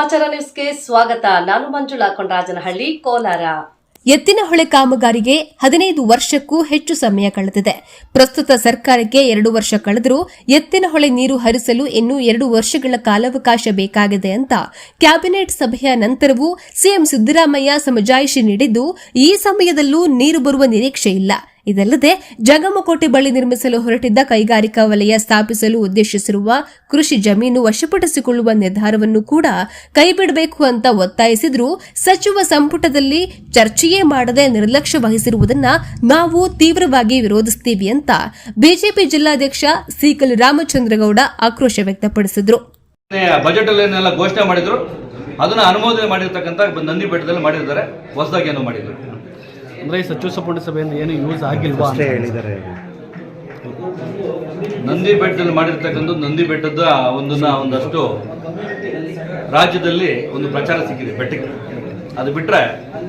ಸಮಾಚಾರ ನ್ಯೂಸ್ಗೆ ಸ್ವಾಗತ. ನಾನು ಮಂಜುಳಾ ಕೊಂಡರಾಜನಹಳ್ಳಿ ಕೋಲಾರ. ಎತ್ತಿನಹೊಳೆ ಕಾಮಗಾರಿಗೆ ಹದಿನೈದು ವರ್ಷಕ್ಕೂ ಹೆಚ್ಚು ಸಮಯ ಕಳೆದಿದೆ. ಪ್ರಸ್ತುತ ಸರ್ಕಾರಕ್ಕೆ ಎರಡು ವರ್ಷ ಕಳೆದರೂ ಎತ್ತಿನಹೊಳೆ ನೀರು ಹರಿಸಲು ಇನ್ನೂ ಎರಡು ವರ್ಷಗಳ ಕಾಲಾವಕಾಶ ಬೇಕಾಗಿದೆ ಅಂತ ಕ್ಯಾಬಿನೆಟ್ ಸಭೆಯ ನಂತರವೂ ಸಿಎಂ ಸಿದ್ದರಾಮಯ್ಯ ಸಮಜಾಯಿಷಿ ನೀಡಿದ್ದು, ಈ ಸಮಯದಲ್ಲೂ ನೀರು ಬರುವ ನಿರೀಕ್ಷೆ ಇಲ್ಲ. ಇದಲ್ಲದೆ ಜಗಮಕೋಟೆ ಬಳಿ ನಿರ್ಮಿಸಲು ಹೊರಟಿದ್ದ ಕೈಗಾರಿಕಾ ವಲಯ ಸ್ಥಾಪಿಸಲು ಉದ್ದೇಶಿಸಿರುವ ಕೃಷಿ ಜಮೀನು ವಶಪಡಿಸಿಕೊಳ್ಳುವ ನಿರ್ಧಾರವನ್ನು ಕೂಡ ಕೈಬಿಡಬೇಕು ಅಂತ ಒತ್ತಾಯಿಸಿದ್ರು ಸಚಿವ ಸಂಪುಟದಲ್ಲಿ ಚರ್ಚೆಯೇ ಮಾಡದೆ ನಿರ್ಲಕ್ಷ್ಯ ವಹಿಸಿರುವುದನ್ನ ನಾವು ತೀವ್ರವಾಗಿ ವಿರೋಧಿಸುತ್ತೀವಿ ಅಂತ ಬಿಜೆಪಿ ಜಿಲ್ಲಾಧ್ಯಕ್ಷ ಸಿಕಲ್ ರಾಮಚಂದ್ರಗೌಡ ಆಕ್ರೋಶ ವ್ಯಕ್ತಪಡಿಸಿದ್ರು. ಘೋಷಣೆ ಮಾಡಿದ್ರು. ಅದನ್ನ ಅನುಮೋದನೆ ಮಾಡಿರ್ತಕ್ಕಂಥ ನಂದಿ ಬೆಟ್ಟದಲ್ಲಿ ಮಾಡಿದ್ದಾರೆ ಹೊಸದಾಗಿ ಏನೋ ಮಾಡಿದ್ರು. ಅಂದ್ರೆ ಈ ಸಚಿವ ಸಂಪುಟ ಸಭೆಯಿಂದ ಏನು ಯೂಸ್ ಆಗಿಲ್ವಾ ಅಂತ. ಹೇಳಿದ್ದಾರೆ ನಂದಿ ಬೆಟ್ಟದಲ್ಲಿ ಮಾಡಿರ್ತಕ್ಕಂಥ ನಂದಿ ಬೆಟ್ಟದ ಒಂದನ್ನ ಒಂದಷ್ಟು ರಾಜ್ಯದಲ್ಲಿ ಒಂದು ಪ್ರಚಾರ ಸಿಕ್ಕಿದೆ ಬೆಟ್ಟಕ್ಕೆ ಅದು ಬಿಟ್ರೆ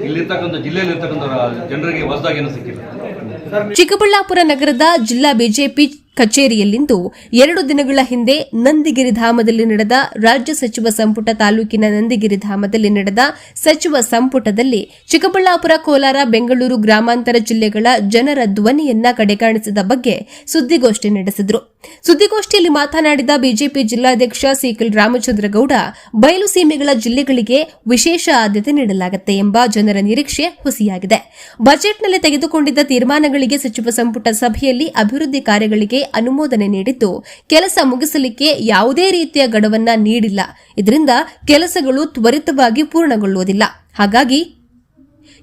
ಇಲ್ಲಿರ್ತಕ್ಕಂಥ ಜಿಲ್ಲೆಯಲ್ಲಿ ಇರ್ತಕ್ಕಂಥ ಜನರಿಗೆ ಹೊಸದಾಗಿ ಸಿಕ್ಕಿದೆ ಸಿಕ್ಕಿಲ್ಲ ಚಿಕ್ಕಬಳ್ಳಾಪುರ ನಗರದ ಜಿಲ್ಲಾ ಬಿಜೆಪಿ ಕಚೇರಿಯಲ್ಲಿಂದು ಎರಡು ದಿನಗಳ ಹಿಂದೆ ನಂದಿಗಿರಿಧಾಮದಲ್ಲಿ ನಡೆದ ರಾಜ್ಯ ಸಚಿವ ಸಂಪುಟ ತಾಲೂಕಿನ ನಂದಿಗಿರಿಧಾಮದಲ್ಲಿ ನಡೆದ ಸಚಿವ ಸಂಪುಟದಲ್ಲಿ ಚಿಕ್ಕಬಳ್ಳಾಪುರ, ಕೋಲಾರ, ಬೆಂಗಳೂರು ಗ್ರಾಮಾಂತರ ಜಿಲ್ಲೆಗಳ ಜನರ ಧ್ವನಿಯನ್ನ ಕಡೆಗಾಣಿಸಿದ ಬಗ್ಗೆ ಸುದ್ದಿಗೋಷ್ಠಿ ನಡೆಸಿದರು. ಸುದ್ದಿಗೋಷ್ಠಿಯಲ್ಲಿ ಮಾತನಾಡಿದ ಬಿಜೆಪಿ ಜಿಲ್ಲಾಧ್ಯಕ್ಷ ಸಿಕಲ್ ರಾಮಚಂದ್ರಗೌಡ, ಬಯಲು ಸೀಮೆಗಳ ಜಿಲ್ಲೆಗಳಿಗೆ ವಿಶೇಷ ಆದ್ಯತೆ ನೀಡಲಾಗುತ್ತೆ ಎಂಬ ಜನರ ನಿರೀಕ್ಷೆ ಹುಸಿಯಾಗಿದೆ. ಬಜೆಟ್ನಲ್ಲಿ ತೆಗೆದುಕೊಂಡಿದ್ದ ತೀರ್ಮಾನಗಳಿಗೆ ಸಚಿವ ಸಂಪುಟ ಸಭೆಯಲ್ಲಿ ಅಭಿವೃದ್ಧಿ ಕಾರ್ಯಗಳಿಗೆ ಅನುಮೋದನೆ ನೀಡಿದ್ದು, ಕೆಲಸ ಮುಗಿಸಲಿಕ್ಕೆ ಯಾವುದೇ ರೀತಿಯ ಗಡುವನ್ನ ನೀಡಿಲ್ಲ. ಇದರಿಂದ ಕೆಲಸಗಳು ತ್ವರಿತವಾಗಿ ಪೂರ್ಣಗೊಳ್ಳುವುದಿಲ್ಲ. ಹಾಗಾಗಿ,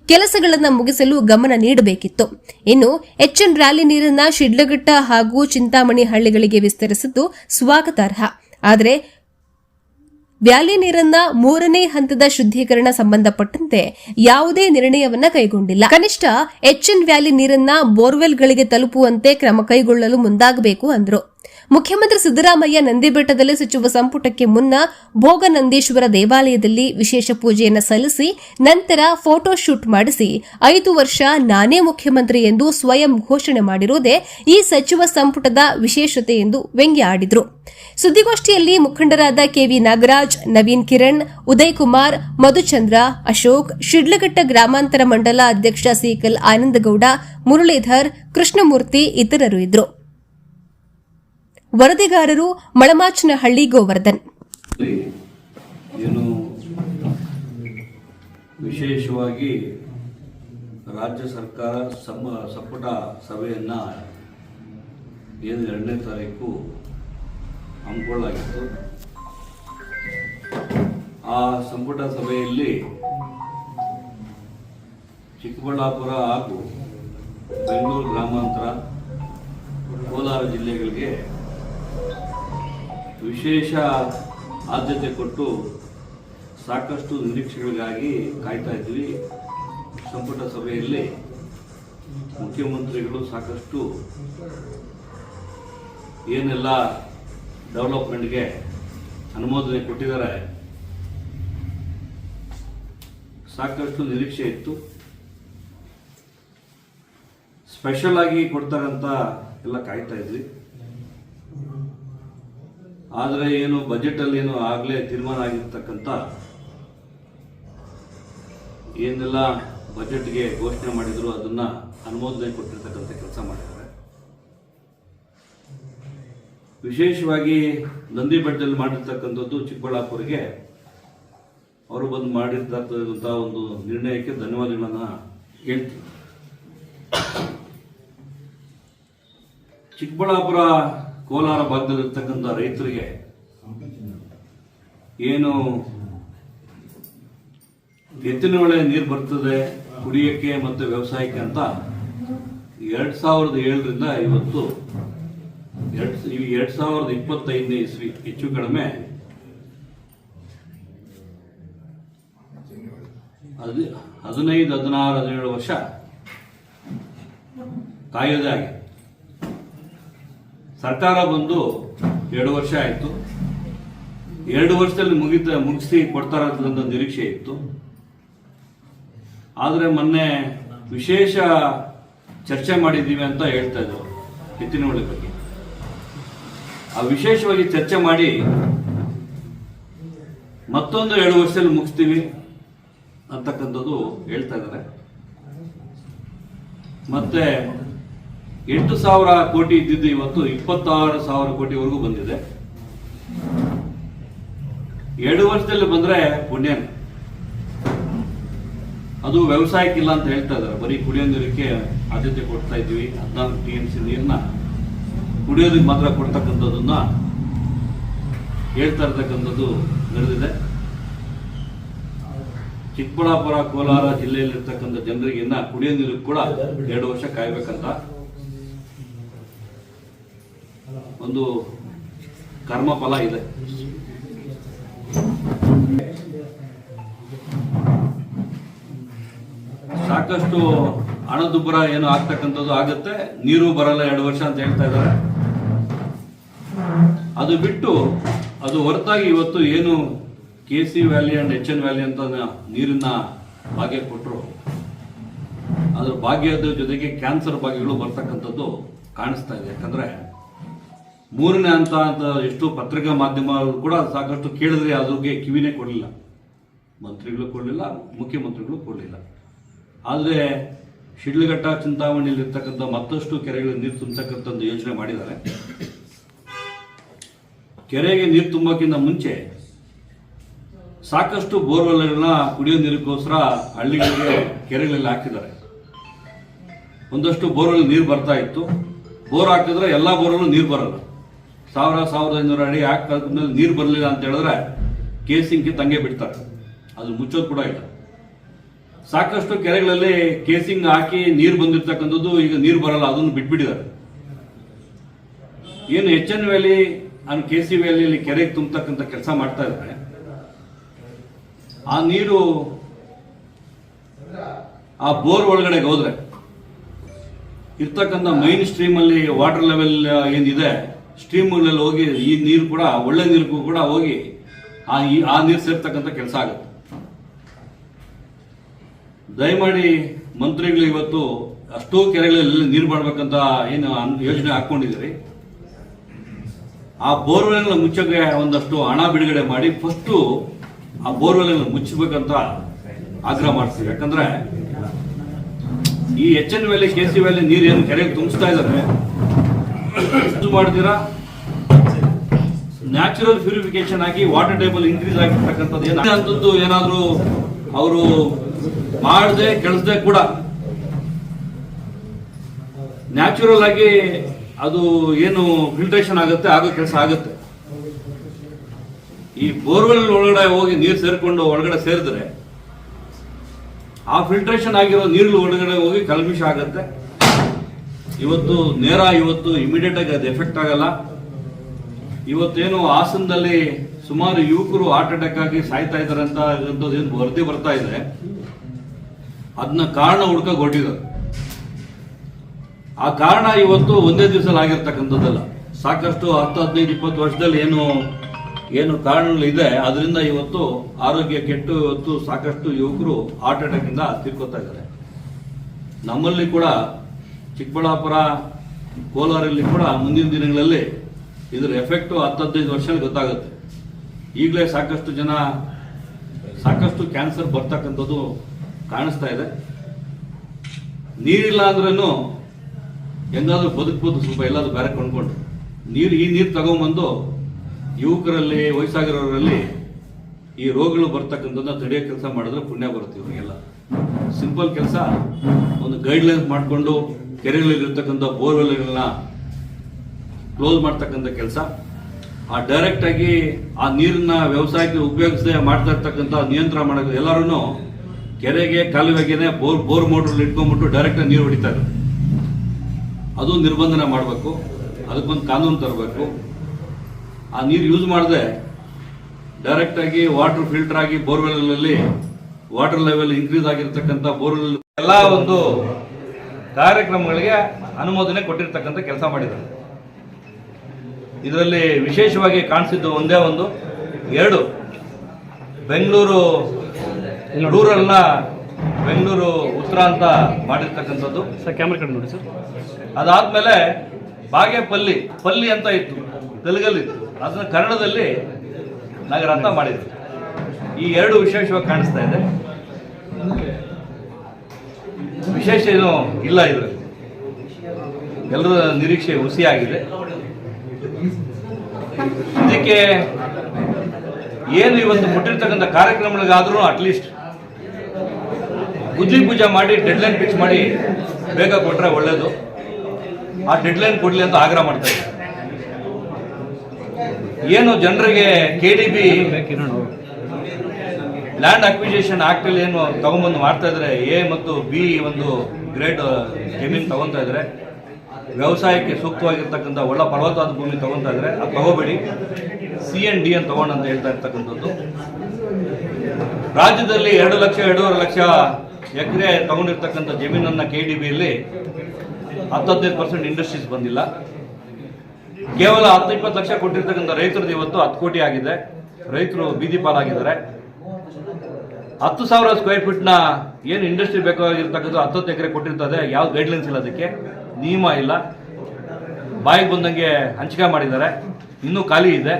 ಕೆಲಸಗಳನ್ನು ಮುಗಿಸಲು ಗಮನ ನೀಡಬೇಕಿತ್ತು. ಇನ್ನು ಎಚ್ಎನ್ ರ್ಯಾಲಿ ನೀರನ್ನ ಶಿಡ್ಲಘಟ್ಟ ಹಾಗೂ ಚಿಂತಾಮಣಿ ಹಳ್ಳಿಗಳಿಗೆ ವಿಸ್ತರಿಸಿದ್ದು ಸ್ವಾಗತಾರ್ಹ. ಆದರೆ ವ್ಯಾಲಿ ನೀರನ್ನ ಮೂರನೇ ಹಂತದ ಶುದ್ಧೀಕರಣ ಸಂಬಂಧಪಟ್ಟಂತೆ ಯಾವುದೇ ನಿರ್ಣಯವನ್ನ ಕೈಗೊಂಡಿಲ್ಲ. ಕನಿಷ್ಠ ಎಚ್ಎನ್ ವ್ಯಾಲಿ ನೀರನ್ನ ಬೋರ್ವೆಲ್ಗಳಿಗೆ ತಲುಪುವಂತೆ ಕ್ರಮ ಕೈಗೊಳ್ಳಲು ಮುಂದಾಗಬೇಕು ಅಂದರು. ಮುಖ್ಯಮಂತ್ರಿ ಸಿದ್ದರಾಮಯ್ಯ ನಂದಿಬೆಟ್ಟದಲ್ಲಿ ಸಚಿವ ಸಂಪುಟಕ್ಕೆ ಮುನ್ನ ಭೋಗನಂದೀಶ್ವರ ದೇವಾಲಯದಲ್ಲಿ ವಿಶೇಷ ಪೂಜೆಯನ್ನು ಸಲ್ಲಿಸಿ ನಂತರ ಫೋಟೋ ಶೂಟ್ ಮಾಡಿಸಿ ಐದು ವರ್ಷ ನಾನೇ ಮುಖ್ಯಮಂತ್ರಿ ಎಂದು ಸ್ವಯಂ ಘೋಷಣೆ ಮಾಡಿರುವುದೇ ಈ ಸಚಿವ ಸಂಪುಟದ ವಿಶೇಷತೆ ಎಂದು ವ್ಯಂಗ್ಯ ಆಡಿದರು. ಸುದ್ದಿಗೋಷ್ಠಿಯಲ್ಲಿ ಮುಖಂಡರಾದ ಕೆವಿ ನಾಗರಾಜ್, ನವೀನ್ ಕಿರಣ್ ಉದಯ್ ಕುಮಾರ್ ಮಧುಚಂದ್ರ, ಅಶೋಕ್, ಶಿಡ್ಲಘಟ್ಟ ಗ್ರಾಮಾಂತರ ಮಂಡಲ ಅಧ್ಯಕ್ಷ ಸಿಕಲ್ ಆನಂದಗೌಡ, ಮುರಳೀಧರ್, ಕೃಷ್ಣಮೂರ್ತಿ ಇತರರು ಇದ್ದರು ವರದಿಗಾರರು ಮಳಮಾಚನಹಳ್ಳಿ ಗೋವರ್ಧನ್. ಏನು ವಿಶೇಷವಾಗಿ ರಾಜ್ಯ ಸರ್ಕಾರ ಸಮ ಸಂಪುಟ ಸಭೆಯನ್ನು ಏನು ಎರಡನೇ ತಾರೀಕು ಹಮ್ಮಿಕೊಳ್ಳಲಾಗಿತ್ತು. ಆ ಸಂಪುಟ ಸಭೆಯಲ್ಲಿ ಚಿಕ್ಕಬಳ್ಳಾಪುರ ಹಾಗೂ ಬೆಂಗಳೂರು ಗ್ರಾಮಾಂತರ ಕೋಲಾರ ಜಿಲ್ಲೆಗಳಿಗೆ ವಿಶೇಷ ಆದ್ಯತೆ ಕೊಟ್ಟು ಸಾಕಷ್ಟು ನಿರೀಕ್ಷೆಗಳಿಗಾಗಿ ಕಾಯ್ತಾ ಇದ್ವಿ. ಸಂಪುಟ ಸಭೆಯಲ್ಲಿ ಮುಖ್ಯಮಂತ್ರಿಗಳು ಸಾಕಷ್ಟು ಏನೆಲ್ಲ ಡೆವಲಪ್ಮೆಂಟ್ಗೆ ಅನುಮೋದನೆ ಕೊಟ್ಟಿದ್ದಾರೆ. ಸಾಕಷ್ಟು ನಿರೀಕ್ಷೆ ಇತ್ತು. ಸ್ಪೆಷಲ್ ಆಗಿ ಕೊಡ್ತಾರಂತ ಎಲ್ಲ ಕಾಯ್ತಾ ಇದ್ವಿ. ಆದರೆ ಏನು ಬಜೆಟಲ್ಲಿ ಏನು ಆಗಲೇ ತೀರ್ಮಾನ ಆಗಿರ್ತಕ್ಕಂಥ ಏನೆಲ್ಲ ಬಜೆಟ್ಗೆ ಘೋಷಣೆ ಮಾಡಿದ್ರು ಅದನ್ನ ಅನುಮೋದನೆ ಕೊಟ್ಟಿರ್ತಕ್ಕಂಥ ಕೆಲಸ ಮಾಡಿದ್ದಾರೆ. ವಿಶೇಷವಾಗಿ ನಂದಿ ಬೆಟ್ಟದಲ್ಲಿ ಮಾಡಿರ್ತಕ್ಕಂಥದ್ದು ಚಿಕ್ಕಬಳ್ಳಾಪುರಿಗೆ ಅವರು ಬಂದು ಮಾಡಿರ್ತಕ್ಕಂಥ ಒಂದು ನಿರ್ಣಯಕ್ಕೆ ಧನ್ಯವಾದಗಳನ್ನ ಹೇಳ್ತೀನಿ. ಚಿಕ್ಕಬಳ್ಳಾಪುರ ಕೋಲಾರ ಭಾಗದಲ್ಲಿರ್ತಕ್ಕಂಥ ರೈತರಿಗೆ ಏನು ಎತ್ತಿನ ಎತ್ತಿನೊಳೆ ನೀರು ಬರ್ತದೆ ಕುಡಿಯಕ್ಕೆ ಮತ್ತು ವ್ಯವಸಾಯಕ್ಕೆ ಅಂತ ಎರಡು ಸಾವಿರದ ಏಳರಿಂದ ಇವತ್ತು ಎರಡು ಎರಡು ಸಾವಿರದ ಇಪ್ಪತ್ತೈದನೇ ಇಸ್ವಿ ಹೆಚ್ಚು ಕಡಿಮೆ. ಹದಿ ಹದಿನೈದು, ಹದಿನಾರು, ಹದಿನೇಳು ವರ್ಷ ಕಾಯೋದೇ ಆಗಿದೆ. ಸರ್ಕಾರ ಬಂದು ಎರಡು ವರ್ಷ ಆಯಿತು. ಎರಡು ವರ್ಷದಲ್ಲಿ ಮುಗಿದ ಮುಗಿಸಿ ಕೊಡ್ತಾರಂತ ನಿರೀಕ್ಷೆ ಇತ್ತು. ಆದರೆ ಮೊನ್ನೆ ವಿಶೇಷ ಚರ್ಚೆ ಮಾಡಿದ್ದೀವಿ ಅಂತ ಹೇಳ್ತಾ ಇದ್ರು ಎತ್ತಿನಹೊಳೆ ಬಗ್ಗೆ. ಆ ವಿಶೇಷವಾಗಿ ಚರ್ಚೆ ಮಾಡಿ ಮತ್ತೊಂದು ಎರಡು ವರ್ಷದಲ್ಲಿ ಮುಗಿಸ್ತೀವಿ ಅಂತಕ್ಕಂಥದ್ದು ಹೇಳ್ತಾ ಇದ್ದಾರೆ. ಮತ್ತೆ ಎಂಟು ಸಾವಿರ ಕೋಟಿ ಇದ್ದಿದ್ದು ಇವತ್ತು ಇಪ್ಪತ್ತಾರು ಸಾವಿರ ಕೋಟಿವರೆಗೂ ಬಂದಿದೆ. ಎರಡು ವರ್ಷದಲ್ಲಿ ಬಂದ್ರೆ ಪುಣ್ಯ ಅದು ವ್ಯವಸಾಯಕ್ಕಿಲ್ಲ ಅಂತ ಹೇಳ್ತಾ ಇದ್ದಾರೆ. ಬರೀ ಕುಡಿಯೋ ನೀರಕ್ಕೆ ಆದ್ಯತೆ ಕೊಡ್ತಾ ಇದ್ವಿ ಹದಿನಾಲ್ಕು ಟಿ ಎಂ ಸಿ ನೀರನ್ನ ಕುಡಿಯೋದಕ್ಕೆ ಮಾತ್ರ ಕೊಡ್ತಕ್ಕಂಥದ್ದನ್ನ ಹೇಳ್ತಾ ಇರ್ತಕ್ಕಂಥದ್ದು ನಡೆದಿದೆ. ಚಿಕ್ಕಬಳ್ಳಾಪುರ ಕೋಲಾರ ಜಿಲ್ಲೆಯಲ್ಲಿರ್ತಕ್ಕಂಥ ಜನರಿಗೆ ಕುಡಿಯೋ ನೀರು ಕೂಡ ಎರಡು ವರ್ಷ ಕಾಯ್ಬೇಕಂತ ಒಂದು ಕರ್ಮಫಲ ಇದೆ. ಸಾಕಷ್ಟು ಹಣದುಬ್ಬರ ಏನು ಆಗ್ತಕ್ಕಂಥದ್ದು ಆಗುತ್ತೆ. ನೀರು ಬರಲ್ಲ ಎರಡು ವರ್ಷ ಅಂತ ಹೇಳ್ತಾ ಇದ್ದಾರೆ. ಅದು ಬಿಟ್ಟು ಅದು ಹೊರತಾಗಿ ಇವತ್ತು ಏನು K C valley and H N valley ಅಂತ ನೀರಿನ ಭಾಗ್ಯ ಕೊಟ್ಟರು ಅದ್ರ ಭಾಗ್ಯದ ಜೊತೆಗೆ ಕ್ಯಾನ್ಸರ್ ಭಾಗ್ಯಗಳು ಬರ್ತಕ್ಕಂಥದ್ದು ಕಾಣಿಸ್ತಾ ಇದೆ. ಯಾಕಂದ್ರೆ ಮೂರನೇ ಹಂತ ಅಂತ ಎಷ್ಟು ಪತ್ರಿಕಾ ಮಾಧ್ಯಮಗಳು ಕೂಡ ಸಾಕಷ್ಟು ಕೇಳಿದ್ರೆ ಅದ್ರಿಗೆ ಕಿವಿನೇ ಕೊಡಲಿಲ್ಲ. ಮಂತ್ರಿಗಳು ಕೊಡಲಿಲ್ಲ, ಮುಖ್ಯಮಂತ್ರಿಗಳು ಕೊಡಲಿಲ್ಲ. ಆದರೆ ಶಿಡ್ಲಘಟ್ಟ ಚಿಂತಾಮಣಿಯಲ್ಲಿ ಇರ್ತಕ್ಕಂಥ ಮತ್ತಷ್ಟು ಕೆರೆಗಳಿಗೆ ನೀರು ತುಂಬತಕ್ಕಂಥ ಒಂದು ಯೋಜನೆ ಮಾಡಿದ್ದಾರೆ. ಕೆರೆಗೆ ನೀರು ತುಂಬಕ್ಕಿಂತ ಮುಂಚೆ ಸಾಕಷ್ಟು ಬೋರ್ವೆಲ್ಗಳನ್ನ ಕುಡಿಯೋ ನೀರಿಗೋಸ್ಕರ ಹಳ್ಳಿಗಳಿಗೆ ಕೆರೆಗಳಲ್ಲಿ ಹಾಕಿದ್ದಾರೆ. ಒಂದಷ್ಟು ಬೋರ್ವೆಲ್ ನೀರು ಬರ್ತಾ ಇತ್ತು. ಬೋರ್ ಹಾಕಿದ್ರೆ ಎಲ್ಲ ಬೋರ್ವೆಲ್ಲೂ ನೀರು ಬರಲ್ಲ. ಸಾವಿರ ಸಾವಿರದ ಐನೂರು ಅಡಿ ಹಾಕಿದ್ಮೇಲೆ ನೀರು ಬರಲಿಲ್ಲ ಅಂತ ಹೇಳಿದ್ರೆ ಕೇಸಿಂಗ್ಗೆ ತಂಗೆ ಬಿಡ್ತಾರೆ. ಅದು ಮುಚ್ಚೋದು ಕೂಡ ಇಲ್ಲ. ಸಾಕಷ್ಟು ಕೆರೆಗಳಲ್ಲಿ ಕೇಸಿಂಗ್ ಹಾಕಿ ನೀರು ಬಂದಿರ್ತಕ್ಕಂಥದ್ದು ಈಗ ನೀರು ಬರಲ್ಲ, ಅದನ್ನು ಬಿಟ್ಬಿಟ್ಟಿದ್ದಾರೆ. ಏನು H N valley and K C ವ್ಯಾಲಿಯಲ್ಲಿ ಕೆರೆಗೆ ತುಂಬತಕ್ಕಂಥ ಕೆಲಸ ಮಾಡ್ತಾ ಇದ್ದಾರೆ. ಆ ನೀರು ಆ ಬೋರ್ ಒಳಗಡೆ ಹೋದ್ರೆ, ಇರ್ತಕ್ಕಂಥ ಮೈನ್ ಸ್ಟ್ರೀಮ್ ಅಲ್ಲಿ ವಾಟರ್ ಲೆವೆಲ್ ಏನಿದೆ ಸ್ಟ್ರೀಮ್ಗಳಲ್ಲಿ ಹೋಗಿ ಈ ನೀರು ಕೂಡ, ಒಳ್ಳೆ ನೀರಿಗೂ ಕೂಡ ಹೋಗಿ ಆ ಈ- ಆ ನೀರು ಸೇರ್ತಕ್ಕಂಥ ಕೆಲಸ ಆಗುತ್ತೆ. ದಯಮಾಡಿ ಮಂತ್ರಿಗಳು ಇವತ್ತು ಅಷ್ಟೋ ಕೆರೆಗಳಲ್ಲಿ ನೀರು ಮಾಡ್ಬೇಕಂತ ಏನು ಯೋಜನೆ ಹಾಕೊಂಡಿದ್ದೀರಿ ಆ ಬೋರ್ವೆಲ್ ಮುಚ್ಚಕ್ಕೆ ಒಂದಷ್ಟು ಹಣ ಬಿಡುಗಡೆ ಮಾಡಿ ಫಸ್ಟು ಆ ಬೋರ್ವೆಲ್ ಮುಚ್ಚಬೇಕಂತ ಆಗ್ರಹ ಮಾಡ್ತೀವಿ. ಯಾಕಂದ್ರೆ ಈ H N valley K C valley ನೀರು ಏನು ಕೆರೆಗೆ ತುಂಬಿಸ್ತಾ ಇದ್ದಾರೆ ಇದು ನ್ಯಾಚುರಲ್ ಪ್ಯೂರಿಫಿಕೇಶನ್ ಆಗಿ ವಾಟರ್ ಟೇಬಲ್ ಇನ್ಕ್ರೀಸ್ ಆಗಿರ್ತಕ್ಕಂಥದ್ದು ಏನೇ ಅಂತದ್ದು ಏನಾದರೂ ಅವರು ಮಾಡದೆ ಕೆಲಸದೆ ಕೂಡ ನ್ಯಾಚುರಲ್ ಆಗಿ ಅದು ಏನು ಫಿಲ್ಟ್ರೇಷನ್ ಆಗುತ್ತೆ, ಆಗೋ ಕೆಲಸ ಆಗುತ್ತೆ. ಈ ಬೋರ್ವೆಲ್ ಒಳಗಡೆ ಹೋಗಿ ನೀರು ಸೇರ್ಕೊಂಡು ಒಳಗಡೆ ಸೇರಿದ್ರೆ ಆ ಫಿಲ್ಟ್ರೇಷನ್ ಆಗಿರೋ ನೀರು ಒಳಗಡೆ ಹೋಗಿ ಕಲ್ಮಿಷ ಆಗುತ್ತೆ. ಇವತ್ತು ನೇರ ಇವತ್ತು ಇಮಿಡಿಯೇಟ್ ಆಗಿ ಅದು ಎಫೆಕ್ಟ್ ಆಗಲ್ಲ. ಇವತ್ತೇನು ಹಾಸನದಲ್ಲಿ ಸುಮಾರು ಯುವಕರು ಹಾರ್ಟ್ ಅಟ್ಯಾಕ್ ಆಗಿ ಸಾಯ್ತಾ ಇದ್ದಾರೆ ಅಂತ ಏನು ವರದಿ ಬರ್ತಾ ಇದೆ. ಅದನ್ನ ಕಾರಣ ಹುಡುಕ ಆ ಕಾರಣ ಇವತ್ತು ಒಂದೇ ದಿವಸದಲ್ಲಿ ಆಗಿರ್ತಕ್ಕಂಥದ್ದಲ್ಲ. ಸಾಕಷ್ಟು ಹತ್ತು, ಹದಿನೈದು, ಇಪ್ಪತ್ತು ವರ್ಷದಲ್ಲಿ ಏನು ಏನು ಕಾರಣಗಳಿದೆ, ಅದರಿಂದ ಇವತ್ತು ಆರೋಗ್ಯ ಕೆಟ್ಟು ಇವತ್ತು ಸಾಕಷ್ಟು ಯುವಕರು ಹಾರ್ಟ್ ಅಟ್ಯಾಕ್ ಇಂದ ತೀರ್ಕೋತಾ ಇದ್ದಾರೆ. ನಮ್ಮಲ್ಲಿ ಕೂಡ ಚಿಕ್ಕಬಳ್ಳಾಪುರ, ಕೋಲಾರಲ್ಲಿ ಕೂಡ ಮುಂದಿನ ದಿನಗಳಲ್ಲಿ ಇದರ ಎಫೆಕ್ಟ್ ಹತ್ತು ಹದಿನೈದು ವರ್ಷದಲ್ಲಿ ಗೊತ್ತಾಗುತ್ತೆ. ಈಗಲೇ ಸಾಕಷ್ಟು ಜನ, ಸಾಕಷ್ಟು ಕ್ಯಾನ್ಸರ್ ಬರ್ತಕ್ಕಂಥದ್ದು ಕಾಣಿಸ್ತಾ ಇದೆ. ನೀರಿಲ್ಲ ಅಂದ್ರೂ ಹೆಂಗಾದ್ರೂ ಬದುಕ್ಬೋದು ಸ್ವಲ್ಪ ಎಲ್ಲಾದ್ರೂ ಬೇರೆ ಕೊಂಡ್ಕೊಂಡು. ನೀರು ಈ ನೀರು ತಗೊಂಬಂದು ಯುವಕರಲ್ಲಿ, ವಯಸ್ಸಾಗಿರೋರಲ್ಲಿ ಈ ರೋಗಗಳು ಬರ್ತಕ್ಕಂಥದ್ದನ್ನ ತಡೆಯೋ ಕೆಲಸ ಮಾಡಿದ್ರೆ ಪುಣ್ಯ ಬರುತ್ತೆ ಇವರಿಗೆಲ್ಲ. ಸಿಂಪಲ್ ಕೆಲಸ, ಒಂದು ಗೈಡ್ಲೈನ್ಸ್ ಮಾಡಿಕೊಂಡು ಕೆರೆಗಳಲ್ಲಿ ಇರ್ತಕ್ಕಂಥ ಬೋರ್ವೆಲ್ಗಳನ್ನ ಕ್ಲೋಸ್ ಮಾಡ್ತಕ್ಕಂಥ ಕೆಲಸ. ಆ ಡೈರೆಕ್ಟ್ ಆಗಿ ಆ ನೀರನ್ನ ವ್ಯವಸಾಯಕ್ಕೆ ಉಪಯೋಗಿಸದೆ ಮಾಡ್ತಾ ಇರ್ತಕ್ಕಂಥ ನಿಯಂತ್ರಣ ಮಾಡೋದು ಎಲ್ಲರೂ ಕೆರೆಗೆ ಕಾಲುವೆಗೆ ಬೋರ್ ಬೋರ್ ಮೋಟರ್ ಇಟ್ಕೊಂಡ್ಬಿಟ್ಟು ಡೈರೆಕ್ಟ್ ನೀರು ಹೊಡಿತಾರೆ ಅದು ನಿರ್ಬಂಧನೆ ಮಾಡಬೇಕು. ಅದಕ್ಕೊಂದು ಕಾನೂನು ತರಬೇಕು. ಆ ನೀರು ಯೂಸ್ ಮಾಡದೆ ಡೈರೆಕ್ಟ್ ಆಗಿ ವಾಟರ್ ಫಿಲ್ಟರ್ ಆಗಿ ಬೋರ್ವೆಲ್ಗಳಲ್ಲಿ ವಾಟರ್ ಲೆವೆಲ್ ಇನ್ಕ್ರೀಸ್ ಆಗಿರ್ತಕ್ಕಂಥ ಬೋರ್ವೆಲ್ ಎಲ್ಲ ಒಂದು ಕಾರ್ಯಕ್ರಮಗಳಿಗೆ ಅನುಮೋದನೆ ಕೊಟ್ಟಿರ್ತಕ್ಕಂಥ ಕೆಲಸ ಮಾಡಿದ್ದಾರೆ. ಇದರಲ್ಲಿ ವಿಶೇಷವಾಗಿ ಕಾಣಿಸಿದ್ದು ಒಂದೇ ಒಂದು ಎರಡು ಬೆಂಗಳೂರು ರೂರಲ್ನ ಬೆಂಗಳೂರು ಉತ್ತರ ಅಂತ ಮಾಡಿರ್ತಕ್ಕಂಥದ್ದು. ಸರ್ ಕ್ಯಾಮ್ರಾ ಕಡೆ ನೋಡಿ ಸರ್. ಅದಾದಮೇಲೆ ಬಾಗೇಪಲ್ಲಿ ಪಲ್ಲಿ ಅಂತ ಇತ್ತು ತೆಲುಗಲ್ಲಿ ಇತ್ತು. ಅದನ್ನ ಕನ್ನಡದಲ್ಲಿ ನಗರ ಅಂತ ಮಾಡಿದ್ರು. ಈ ಎರಡು ವಿಶೇಷವಾಗಿ ಕಾಣಿಸ್ತಾ ಇದೆ. ವಿಶೇಷ ಏನು ಇಲ್ಲ ಇದರಲ್ಲಿ. ಎಲ್ಲರ ನಿರೀಕ್ಷೆ ಹುಸಿಯಾಗಿದೆ. ಇದಕ್ಕೆ ಏನು ಇವತ್ತು ಮುಟ್ಟಿರ್ತಕ್ಕಂಥ ಕಾರ್ಯಕ್ರಮಗಳಿಗಾದ್ರೂ ಅಟ್ಲೀಸ್ಟ್ ಗುಜ್ಜಿ ಪೂಜೆ ಮಾಡಿ ಡೆಡ್ಲೈನ್ ಫಿಕ್ಸ್ ಮಾಡಿ ಬೇಗ ಕೊಟ್ಟರೆ ಒಳ್ಳೇದು. ಆ ಡೆಡ್ಲೈನ್ ಕೊಡಲಿ ಅಂತ ಆಗ್ರಹ ಮಾಡ್ತಾರೆ ಏನು ಜನರಿಗೆ K D B land acquisition ಅಲ್ಲಿ ಏನು ತಗೊಂಬಂದು ಮಾಡ್ತಾ ಇದ್ರೆ ಎ ಮತ್ತು ಬಿ ಒಂದು ಗ್ರೇಡ್ ಜಮೀನು ತಗೊಂತಾ ಇದ್ರೆ, ವ್ಯವಸಾಯಕ್ಕೆ ಸೂಕ್ತವಾಗಿರ್ತಕ್ಕಂಥ ಒಳ್ಳೆ ಫಲವತ್ತಾದ ಭೂಮಿ ತಗೊಂತಾ ಇದ್ರೆ ಅದು ತಗೋಬೇಡಿ. ಸಿ ಎನ್ ಡಿ ಅಂತ ತಗೊಂಡು ಅಂತ ಹೇಳ್ತಾ ಇರ್ತಕ್ಕಂಥದ್ದು. ರಾಜ್ಯದಲ್ಲಿ ಎರಡು ಲಕ್ಷ, ಎರಡೂವರೆ ಲಕ್ಷ ಎಕರೆ ತಗೊಂಡಿರ್ತಕ್ಕಂಥ ಜಮೀನನ್ನ ಕೆ ಡಿ ಬಿಯಲ್ಲಿ ಹತ್ತೈದು ಪರ್ಸೆಂಟ್ ಇಂಡಸ್ಟ್ರೀಸ್ ಬಂದಿಲ್ಲ. ಕೇವಲ ಹತ್ತು, ಇಪ್ಪತ್ತು ಲಕ್ಷ ಕೊಟ್ಟಿರ್ತಕ್ಕಂಥ ರೈತರದ್ದು ಇವತ್ತು ಹತ್ತು ಕೋಟಿ ಆಗಿದೆ. ರೈತರು ಬೀದಿ ಪಾಲಾಗಿದ್ದಾರೆ. ಹತ್ತು ಸಾವಿರ ಸ್ಕ್ವೇರ್ ಫೀಟ್ನ ಏನು ಇಂಡಸ್ಟ್ರಿ ಬೇಕಾಗಿರ್ತಕ್ಕಂಥ ಹತ್ತತ್ತು ಎಕರೆ ಕೊಟ್ಟಿರ್ತದೆ ಯಾವ ಗೈಡ್ಲೈನ್ಸ್ ಇಲ್ಲ ಅದಕ್ಕೆ? ನಿಯಮ ಇಲ್ಲ. ಬಾಯಿಗೆ ಬಂದಂಗೆ ಹಂಚಿಕೆ ಮಾಡಿದ್ದಾರೆ. ಇನ್ನೂ ಖಾಲಿ ಇದೆ.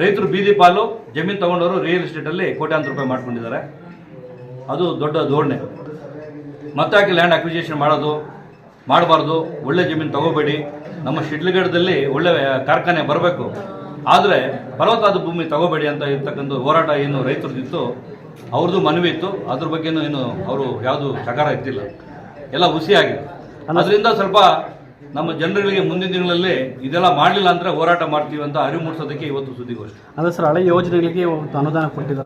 ರೈತರು ಬೀದಿ ಪಾಲು, ಜಮೀನು ತಗೊಂಡವರು ರಿಯಲ್ ಎಸ್ಟೇಟಲ್ಲಿ ಕೋಟ್ಯಾಂತರ ರೂಪಾಯಿ ಮಾಡ್ಕೊಂಡಿದ್ದಾರೆ. ಅದು ದೊಡ್ಡ ಧೋರಣೆ. ಮತ್ತೆ ಹಾಕಿ ಲ್ಯಾಂಡ್ ಅಕ್ವಿಜೇಷನ್ ಮಾಡೋದು, ಮಾಡಬಾರ್ದು, ಒಳ್ಳೆ ಜಮೀನು ತಗೋಬೇಡಿ. ನಮ್ಮ ಶಿಡ್ಲಗಡದಲ್ಲಿ ಒಳ್ಳೆ ಕಾರ್ಖಾನೆ ಬರಬೇಕು. ಆದರೆ ಫಲವತ್ತಾದ ಭೂಮಿ ತಗೋಬೇಡಿ ಅಂತ ಇರ್ತಕ್ಕಂಥ ಹೋರಾಟ ಏನು ರೈತರದಿತ್ತು ಅವ್ರದ್ದು ಮನವಿ ಇತ್ತು. ಅದ್ರ ಬಗ್ಗೆನೂ ಏನು ಅವರು ಯಾವುದು ಚಕಾರ ಇದ್ದಿಲ್ಲ. ಎಲ್ಲ ಹುಸಿಯಾಗಿದೆ. ಅದರಿಂದ ಸ್ವಲ್ಪ ನಮ್ಮ ಜನರುಗಳಿಗೆ ಮುಂದಿನ ದಿನಗಳಲ್ಲಿ ಇದೆಲ್ಲ ಮಾಡಲಿಲ್ಲ ಅಂದರೆ ಹೋರಾಟ ಮಾಡ್ತೀವಿ ಅಂತ ಅರಿವು ಮೂಡಿಸೋದಕ್ಕೆ ಇವತ್ತು ಸುದ್ದಿಗೋಷ್ಠಿ. ಅಂದರೆ ಸರ್ ಹಳೆ ಯೋಜನೆಗಳಿಗೆ ಅನುದಾನ ಕೊಟ್ಟಿದ್ದಾರೆ.